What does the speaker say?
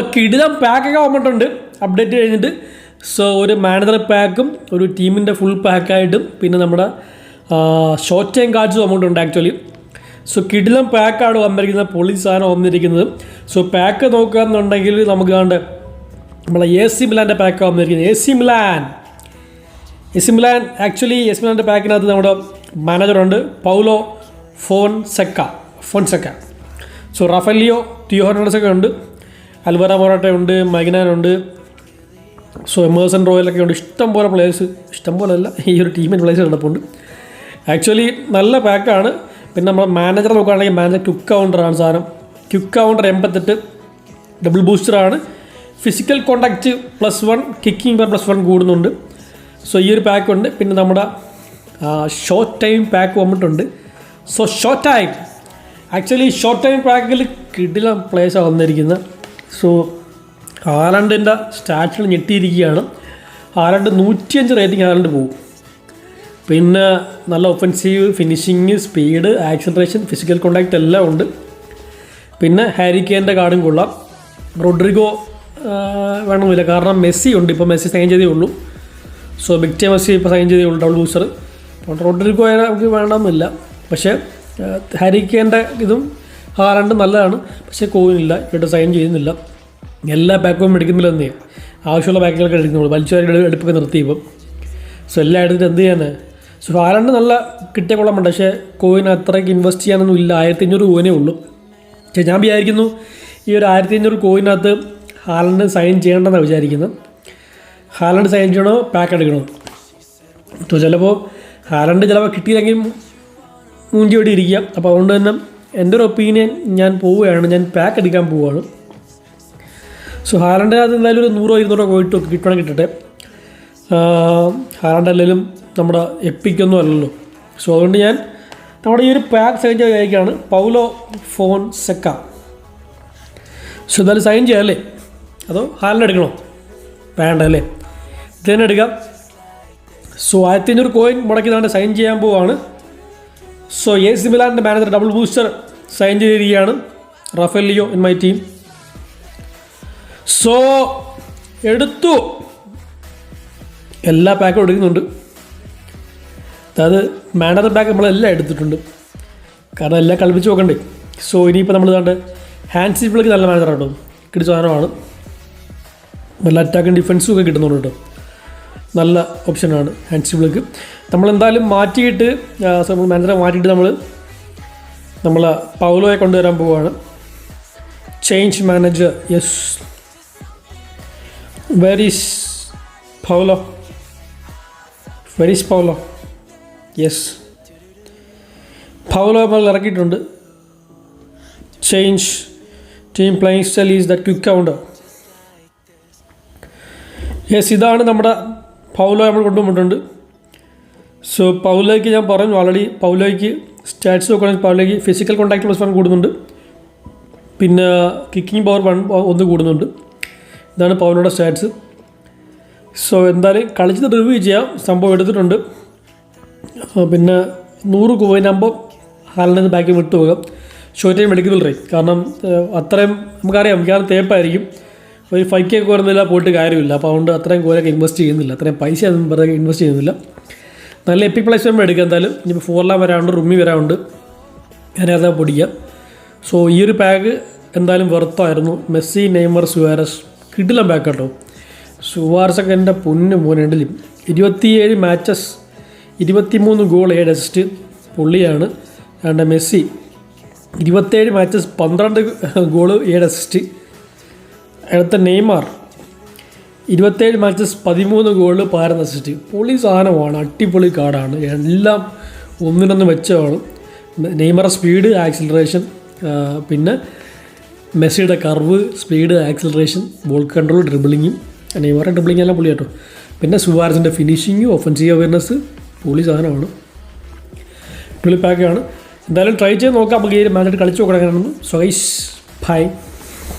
ഇപ്പോൾ കിടിലം പാക്കൊക്കെ വന്നിട്ടുണ്ട്. അപ്ഡേറ്റ് കഴിഞ്ഞിട്ട്. സോ ഒരു മാനേജർ പാക്കും ഒരു ടീമിന്റെ ഫുൾ പാക്കായിട്ടും പിന്നെ നമ്മുടെ ഷോർട്ട് ടൈം കാർഡ്സ് വന്നിട്ടുണ്ട് ആക്ച്വലി സോ കിടിലം പാക്കാണ് വന്നിരിക്കുന്നത്. പൊളി സാധനം വന്നിരിക്കുന്നത്. സോ പാക്ക് നോക്കുകയെന്നുണ്ടെങ്കിൽ നമുക്ക് കണ്ട് നമ്മളെ എ സി മിലാന്റെ പാക്ക് വന്നിരിക്കുന്നത്. A C Milan A C Milan actually A C മിലാന്റെ പാക്കിനകത്ത് നമ്മുടെ മാനേജറുണ്ട് Paolo Fonseca Fonseca so Rafa Leao Theo ഉണ്ട്. അൽവറ പൊറോട്ടയുണ്ട് ഉണ്ട് സോ എമേഴ്സൺ റോയലൊക്കെ ഉണ്ട്. ഇഷ്ടം പോലെ പ്ലേയേഴ്സ് ഇഷ്ടം പോലെ അല്ല ഈ ഒരു ടീമിന്റെ പ്ലേയേഴ്സ് കിടപ്പുണ്ട്. ആക്ച്വലി നല്ല പാക്കാണ് പിന്നെ നമ്മൾ മാനേജർ നോക്കുകയാണെങ്കിൽ മാനേജർ ക്യുക്ക് കൗണ്ടറാണ് സാധനം. ക്യുക്ക് കൗണ്ടർ എൺപത്തെട്ട് double ബൂസ്റ്ററാണ് physical contact plus one kicking per plus one കൂടുന്നുണ്ട്. സോ ഈ ഒരു പാക്ക് ഉണ്ട്. പിന്നെ നമ്മുടെ ഷോർട്ട് ടൈം പാക്ക് വന്നിട്ടുണ്ട്. So short time actually short time പാക്കിൽ കിടിലം പ്ലേസാണ് വന്നിരിക്കുന്നത്. സോ ഹാലണ്ടിന്റെ സ്റ്റാറ്റിൽ ഞെട്ടിയിരിക്കുകയാണ്. ഹാലണ്ട് നൂറ്റിയഞ്ച് റേറ്റിംഗ് ഹാലണ്ട് പോകും പിന്നെ നല്ല offensive finishing speed acceleration physical contact എല്ലാം ഉണ്ട്. പിന്നെ ഹാരിക്കേന്റെ കാർഡും കൊള്ളാം. റോഡ്രിഗോ വേണമെന്നില്ല. കാരണം മെസ്സി ഉണ്ട്. ഇപ്പോൾ മെസ്സി സൈൻ ചെയ്തേ ഉള്ളൂ. സോ ബിക്റ്റ മെസ്സി ഇപ്പോൾ സൈൻ ചെയ്തേ ഉള്ളൂ ഡബിൾ അപ്പോൾ റോഡ്രിഗോ നമുക്ക് വേണമെന്നില്ല. പക്ഷേ ഹാരിക്കേന്റെ ഇതും ഹാലണ്ട് നല്ലതാണ്. പക്ഷേ കോവിനില്ല ഇവിടെ സൈൻ ചെയ്യുന്നില്ല. എല്ലാ പാക്കും എടുക്കുന്നില്ലെന്നേ ആവശ്യമുള്ള പാക്കുകളൊക്കെ എടുക്കുന്നുള്ളൂ. വലിച്ചു എടുപ്പൊക്കെ നിർത്തി ഇപ്പം. സോ എല്ലാം എടുത്തിട്ട് എന്ത് ചെയ്യാൻ സോ ഹാലണ്ട് നല്ല കിട്ടിയ കൊള്ളാമുണ്ട് പക്ഷേ കോയിൻ അത്രയ്ക്ക് ഇൻവെസ്റ്റ് ചെയ്യാനൊന്നും ഇല്ല. ആയിരത്തി അഞ്ഞൂറ് കോയിനേ ഉള്ളൂ. പക്ഷേ ഞാൻ വിചാരിക്കുന്നു ഈ ഒരു ആയിരത്തി അഞ്ഞൂറ് കോയിനകത്ത് ഹാലണ്ട് സൈൻ ചെയ്യേണ്ടെന്നാണ് വിചാരിക്കുന്നത്. ഹാലൻഡ് സൈൻ ചെയ്യണോ പാക്ക് എടുക്കണോ? ചിലപ്പോൾ ഹാലണ്ട് ചിലപ്പോൾ കിട്ടിയില്ലെങ്കിൽ മൂഞ്ചി ഇവിടെ ഇരിക്കുക അപ്പോൾ അതുകൊണ്ട് തന്നെ എന്റെ ഒരു ഒപ്പീനിയൻ ഞാൻ പോവുകയാണ് ഞാൻ പാക്ക് എടുക്കാൻ പോവുകയാണ്. സോ ഹാലന്റെ അത് എന്തായാലും ഒരു നൂറോ ഇരുന്നൂറോ പോയിട്ട് കിട്ടണം കിട്ടട്ടെ. ഹാലണ്ട് അല്ലെങ്കിലും നമ്മുടെ എപ്പിക്കൊന്നും അല്ലല്ലോ. സോ അതുകൊണ്ട് ഞാൻ നമ്മുടെ ഈ ഒരു പാക്ക് സൈൻ ചെയ്താണ് പൗലോ ഫോൺ സെക്ക സോ എന്തായാലും സൈൻ ചെയ്യാം അല്ലേ? അതോ ഹാലണ്ട് എടുക്കണോ? വേണ്ട അല്ലേ? ഇത് തന്നെ എടുക്കാം. സോ ആയിരത്തി അഞ്ഞൂറ് കോയിൻ മുടക്കിയതാണ്ട് സൈൻ ചെയ്യാൻ പോവാണ് സോ എ സി മിലാന്റെ മാനേജർ ഡബിൾ ബൂസ്റ്റർ സൈൻ ചെയ്തിരിക്കുകയാണ് Rafael Leao in my team so എടുത്തു. എല്ലാ പാക്കും എടുക്കുന്നുണ്ട്. അതായത് മാനർ പാക്ക് നമ്മളെല്ലാം എടുത്തിട്ടുണ്ട്. കാരണം എല്ലാം കളിപ്പിച്ച് നോക്കണ്ടേ. സോ ഇനിയിപ്പോൾ നമ്മൾ കണ്ട് ഹാൻഡ് സീപ്പിളേക്ക് നല്ല മാനേജർ കേട്ടോ കിട്ടിയ സാധനമാണ്. നല്ല അറ്റാക്കും ഡിഫൻസും ഒക്കെ കിട്ടുന്നുണ്ട് കേട്ടോ. നല്ല ഓപ്ഷനാണ് ഹാൻഡ് നമ്മൾ നമ്മളെന്തായാലും മാറ്റിയിട്ട് മാനേജറെ മാറ്റിയിട്ട് നമ്മൾ നമ്മൾ പൗലോയെ കൊണ്ടുവരാൻ പോവുകയാണ് ചേഞ്ച് മാനേജർ യെസ് വെരിസ് പൗലോ വെരിസ് പൗലോ യെസ് പൗലോ നമ്മൾ ഇറക്കിയിട്ടുണ്ട്. Change team playing style is the quick counter yes ഇതാണ് നമ്മുടെ പൗലോ നമ്മൾ കൊണ്ടുവന്നിട്ടുണ്ട്. സോ പൗലോയ്ക്ക് ഞാൻ പറഞ്ഞു ഓൾറെഡി പൗലോയ്ക്ക് സ്റ്റാറ്റ്സ് നോക്കുകയാണെങ്കിൽ പൗലോയ്ക്ക് ഫിസിക്കൽ കോൺടാക്ട് പ്ലസ് വൺ കൂടുന്നുണ്ട്. പിന്നെ കിക്കിംഗ് പവർ വൺ ഒന്ന് കൂടുന്നുണ്ട്. ഇതാണ് പൗലോയുടെ സ്റ്റാറ്റ്സ് സോ എന്തായാലും കളിച്ചത് റിവ്യൂ ചെയ്യാം. സംഭവം എടുത്തിട്ടുണ്ട്. പിന്നെ നൂറ് കോയിനാകുമ്പോൾ ഹാലിന്റെ ബാക്കിൽ വിട്ടു പോകാം. ഷോ ടൈം എടുക്കുന്നില്ല റേ കാരണം അത്രയും നമുക്കറിയാം മിക്കവാറും തേപ്പായിരിക്കും. ഒരു ഫൈവ് കെ കുറഞ്ഞില്ല പോയിട്ട് കാര്യമില്ല. അപ്പോൾ അതുകൊണ്ട് അത്രയും കോലൊക്കെ ഇൻവെസ്റ്റ് ചെയ്യുന്നില്ല. അത്രയും പൈസ ഒന്നും വെറുതെ ഇൻവെസ്റ്റ് ചെയ്യുന്നില്ല. നല്ല എപ്പിക് പ്ലേസ് നമ്മൾ എടുക്കുക എന്തായാലും. ഇനിയിപ്പോൾ ഫോർലാം വരാനുണ്ട് റുമ്മി വരാനുണ്ട്. ഞാനത് പൊടിക്കാം. സോ ഈ ഒരു പാക്ക് എന്തായാലും വെറുത്തായിരുന്നു മെസ്സി നെയ്മർ സുവാരസ്. കിടിലം പാക്ക് കേട്ടോ സുവാരസൊക്കെ എന്റെ പൊന്ന് മോനുണ്ടിലും ഇരുപത്തിയേഴ് മാച്ചസ് ഇരുപത്തിമൂന്ന് ഗോൾ ഏഴ് അസിസ്റ്റ് പുള്ളിയാണ്. രണ്ട് മെസ്സി ഇരുപത്തേഴ് മാച്ചസ് പന്ത്രണ്ട് ഗോൾ ഏഴ് അസിസ്റ്റ് അടുത്ത നെയ്മാർ ഇരുപത്തേഴ് മാച്ചസ് പതിമൂന്ന് ഗോളിൽ പതിനൊന്ന് അസിസ്റ്റ് പൊളി സാധനമാണ് അടിപൊളി കാർഡാണ് എല്ലാം ഒന്നിനൊന്ന് വെച്ചാണ് നെയ്മറ സ്പീഡ് ആക്സിലറേഷൻ പിന്നെ മെസ്സിയുടെ curve speed acceleration ball control ഡ്രിബിളിങ്ങും നെയ്മറുടെ ഡ്രിബിളിങ് എല്ലാം പൊളി കേട്ടോ പിന്നെ സുവാരസിന്റെ ഫിനിഷിങ്ങും ഒഫൻസീവ് അവയർനെസ് പൊളി സാധനമാണ്. പുള്ളി പാക്കാണ് എന്തായാലും ട്രൈ ചെയ്ത് നോക്കാം. നമുക്ക് ഈ മാച്ചായിട്ട് കളിച്ച് നോക്കണം. So by